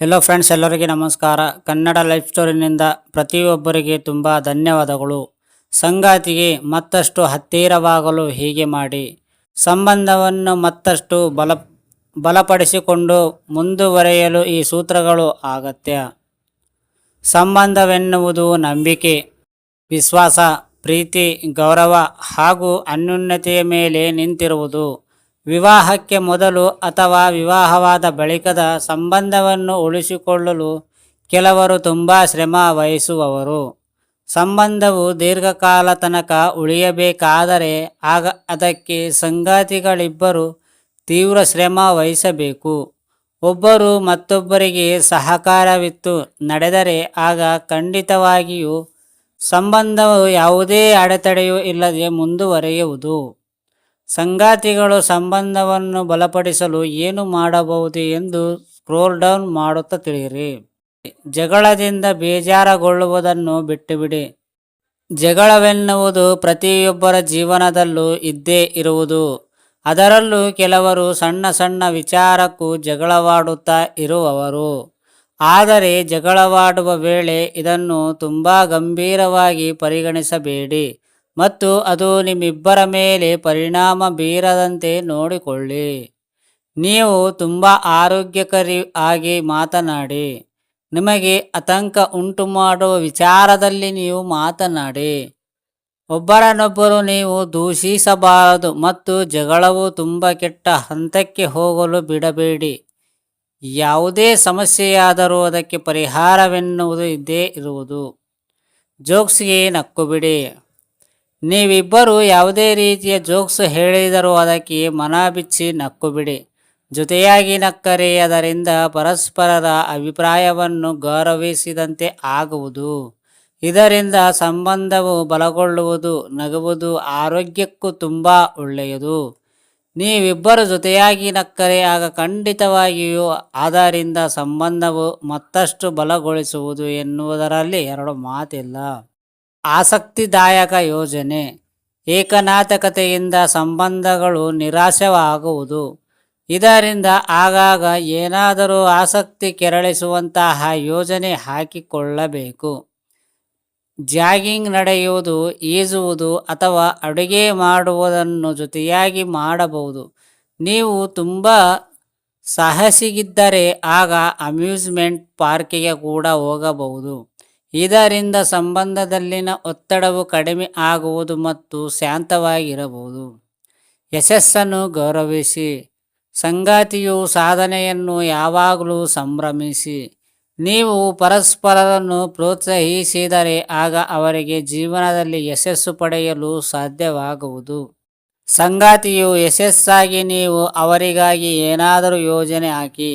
Hello friends ಎಲ್ಲರಿಗೆ ನಮಸ್ಕಾರ. Kannada life ಸ್ಟೋರಿನಿಂದ ಪ್ರತಿಯೊಬ್ಬರಿಗೆ ತುಂಬ ಧನ್ಯವಾದಗಳು. ಸಂಗಾತಿಗೆ ಮತ್ತಷ್ಟು ಹತ್ತಿರವಾಗಲು ಹೀಗೆ ಮಾಡಿ. ಸಂಬಂಧವನ್ನು ಮತ್ತಷ್ಟು ಬಲ, ಬಲಪಡಿಸಿಕೊಂಡು ಮುಂದುವರೆಯಲು ಈ ಸೂತ್ರಗಳು ಅಗತ್ಯ. ಸಂಬಂಧವೆನ್ನುವುದು ನಂಬಿಕೆ, ವಿಶ್ವಾಸ, ಪ್ರೀತಿ, ಗೌರವ ಹಾಗೂ ಅನ್ಯೋನ್ಯತೆಯ ಮೇಲೆ ನಿಂತಿರುವುದು. ವಿವಾಹಕ್ಕೆ ಮೊದಲು ಅಥವಾ ವಿವಾಹವಾದ ಬಳಿಕದ ಸಂಬಂಧವನ್ನು ಉಳಿಸಿಕೊಳ್ಳಲು ಕೆಲವರು ತುಂಬ ಶ್ರಮ ವಹಿಸುವವರು. ಸಂಬಂಧವು ದೀರ್ಘಕಾಲ ತನಕ ಉಳಿಯಬೇಕಾದರೆ ಆಗ ಅದಕ್ಕೆ ಸಂಗಾತಿಗಳಿಬ್ಬರು ತೀವ್ರ ಶ್ರಮ ವಹಿಸಬೇಕು. ಒಬ್ಬರು ಮತ್ತೊಬ್ಬರಿಗೆ ಸಹಕಾರವಿತ್ತು ನಡೆದರೆ ಆಗ ಖಂಡಿತವಾಗಿಯೂ ಸಂಬಂಧವು ಯಾವುದೇ ಅಡೆತಡೆಯೂ ಇಲ್ಲದೆ ಮುಂದುವರಿಯುವುದು. ಸಂಗಾತಿಗಳು ಸಂಬಂಧವನ್ನು ಬಲಪಡಿಸಲು ಏನು ಮಾಡಬಹುದು ಎಂದು ಸ್ಕ್ರೋಲ್ ಡೌನ್ ಮಾಡುತ್ತಾ ತಿಳಿಯಿರಿ. ಜಗಳದಿಂದ ಬೇಜಾರಗೊಳ್ಳುವುದನ್ನು ಬಿಟ್ಟುಬಿಡಿ. ಜಗಳವೆನ್ನುವುದು ಪ್ರತಿಯೊಬ್ಬರ ಜೀವನದಲ್ಲೂ ಇದ್ದೇ ಇರುವುದು. ಅದರಲ್ಲೂ ಕೆಲವರು ಸಣ್ಣ ಸಣ್ಣ ವಿಚಾರಕ್ಕೂ ಜಗಳವಾಡುತ್ತಾ ಇರುವವರು. ಆದರೆ ಜಗಳವಾಡುವ ವೇಳೆ ಇದನ್ನು ತುಂಬ ಗಂಭೀರವಾಗಿ ಪರಿಗಣಿಸಬೇಡಿ. ಮತ್ತು ಅದು ನಿಮ್ಮಿಬ್ಬರ ಮೇಲೆ ಪರಿಣಾಮ ಬೀರದಂತೆ ನೋಡಿಕೊಳ್ಳಿ. ನೀವು ತುಂಬ ಆರೋಗ್ಯಕರಿ ಆಗಿ ಮಾತನಾಡಿ. ನಿಮಗೆ ಆತಂಕ ಉಂಟು ಮಾಡುವ ವಿಚಾರದಲ್ಲಿ ನೀವು ಮಾತನಾಡಿ. ಒಬ್ಬರನ್ನೊಬ್ಬರು ನೀವು ದೂಷಿಸಬಾರದು ಮತ್ತು ಜಗಳವು ತುಂಬ ಕೆಟ್ಟ ಹಂತಕ್ಕೆ ಹೋಗಲು ಬಿಡಬೇಡಿ. ಯಾವುದೇ ಸಮಸ್ಯೆಯಾದರೂ ಅದಕ್ಕೆ ಪರಿಹಾರವೆನ್ನುವುದು ಇದ್ದೇ ಇರುವುದು. ಜೋಕ್ಸ್ಗೆ ನಕ್ಕು ಬಿಡಿ. ನೀವಿಬ್ಬರು ಯಾವುದೇ ರೀತಿಯ ಜೋಕ್ಸ್ ಹೇಳಿದರೂ ಅದಕ್ಕೆ ಮನ ಬಿಚ್ಚಿ ನಕ್ಕುಬಿಡಿ. ಜೊತೆಯಾಗಿ ನಕ್ಕರೆ ಅದರಿಂದ ಪರಸ್ಪರರ ಅಭಿಪ್ರಾಯವನ್ನು ಗೌರವಿಸಿದಂತೆ ಆಗುವುದು. ಇದರಿಂದ ಸಂಬಂಧವು ಬಲಗೊಳ್ಳುವುದು, ನಗುವುದು ಆರೋಗ್ಯಕ್ಕೂ ತುಂಬ ಒಳ್ಳೆಯದು. ನೀವಿಬ್ಬರು ಜೊತೆಯಾಗಿ ನಕ್ಕರೆ ಆಗ ಖಂಡಿತವಾಗಿಯೂ ಆದ್ದರಿಂದ ಸಂಬಂಧವು ಮತ್ತಷ್ಟು ಬಲಗೊಳಿಸುವುದು ಎನ್ನುವುದರಲ್ಲಿ ಎರಡು ಮಾತಿಲ್ಲ. ಆಸಕ್ತಿದಾಯಕ ಯೋಜನೆ. ಏಕನಾಥಕತೆಯಿಂದ ಸಂಬಂಧಗಳು ನಿರಾಶವಾಗುವುದು. ಇದರಿಂದ ಆಗಾಗ ಏನಾದರೂ ಆಸಕ್ತಿ ಕೆರಳಿಸುವಂತಹ ಯೋಜನೆ ಹಾಕಿಕೊಳ್ಳಬೇಕು. ಜಾಗಿಂಗ್ ನಡೆಯುವುದು, ಈಜುವುದು ಅಥವಾ ಅಡುಗೆ ಮಾಡುವುದನ್ನು ಜೊತೆಯಾಗಿ ಮಾಡಬಹುದು. ನೀವು ತುಂಬ ಸಾಹಸಿಗಿದ್ದರೆ ಆಗ ಅಮ್ಯೂಸ್ಮೆಂಟ್ ಪಾರ್ಕಿಗೆ ಕೂಡ ಹೋಗಬಹುದು. ಇದರಿಂದ ಸಂಬಂಧದಲ್ಲಿನ ಒತ್ತಡವು ಕಡಿಮೆ ಆಗುವುದು ಮತ್ತು ಶಾಂತವಾಗಿರಬಹುದು. ಯಶಸ್ಸನ್ನು ಗೌರವಿಸಿ. ಸಂಗಾತಿಯು ಸಾಧನೆಯನ್ನು ಯಾವಾಗಲೂ ಸಂಭ್ರಮಿಸಿ. ನೀವು ಪರಸ್ಪರರನ್ನು ಪ್ರೋತ್ಸಾಹಿಸಿದರೆ ಆಗ ಅವರಿಗೆ ಜೀವನದಲ್ಲಿ ಯಶಸ್ಸು ಪಡೆಯಲು ಸಾಧ್ಯವಾಗುವುದು. ಸಂಗಾತಿಯು ಯಶಸ್ಸಾಗಿ ನೀವು ಅವರಿಗಾಗಿ ಏನಾದರೂ ಯೋಜನೆ ಹಾಕಿ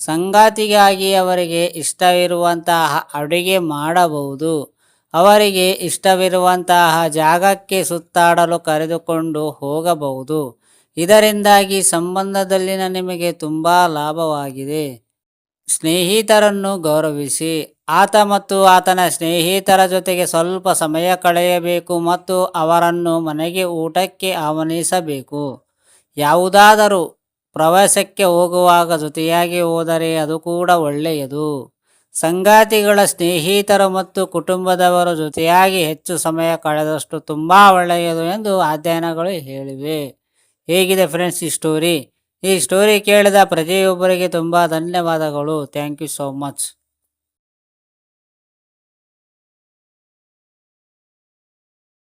ಸಂಗಾತಿಗಾಗಿ ಅವರಿಗೆ ಇಷ್ಟವಿರುವಂತಹ ಅಡುಗೆ ಮಾಡಬಹುದು. ಅವರಿಗೆ ಇಷ್ಟವಿರುವಂತಹ ಜಾಗಕ್ಕೆ ಸುತ್ತಾಡಲು ಕರೆದುಕೊಂಡು ಹೋಗಬಹುದು. ಇದರಿಂದಾಗಿ ಸಂಬಂಧದಲ್ಲಿನ ನಿಮಗೆ ತುಂಬ ಲಾಭವಾಗಿದೆ. ಸ್ನೇಹಿತರನ್ನು ಗೌರವಿಸಿ, ಆತ ಮತ್ತು ಆತನ ಸ್ನೇಹಿತರ ಜೊತೆಗೆ ಸ್ವಲ್ಪ ಸಮಯ ಕಳೆಯಬೇಕು ಮತ್ತು ಅವರನ್ನು ಮನೆಗೆ ಊಟಕ್ಕೆ ಆಹ್ವಾನಿಸಬೇಕು. ಯಾವುದಾದರೂ ಪ್ರವಾಸಕ್ಕೆ ಹೋಗುವಾಗ ಜೊತೆಯಾಗಿ ಹೋದರೆ ಅದು ಕೂಡ ಒಳ್ಳೆಯದು. ಸಂಗಾತಿಗಳ ಸ್ನೇಹಿತರು ಮತ್ತು ಕುಟುಂಬದವರ ಜೊತೆಯಾಗಿ ಹೆಚ್ಚು ಸಮಯ ಕಳೆದಷ್ಟು ತುಂಬ ಒಳ್ಳೆಯದು ಎಂದು ಅಧ್ಯಯನಗಳು ಹೇಳಿವೆ. ಹೇಗಿದೆ ಫ್ರೆಂಡ್ಸ್ ಈ ಸ್ಟೋರಿ ಈ ಸ್ಟೋರಿ ಕೇಳಿದ ಪ್ರತಿಯೊಬ್ಬರಿಗೆ ತುಂಬ ಧನ್ಯವಾದಗಳು. Thank you so much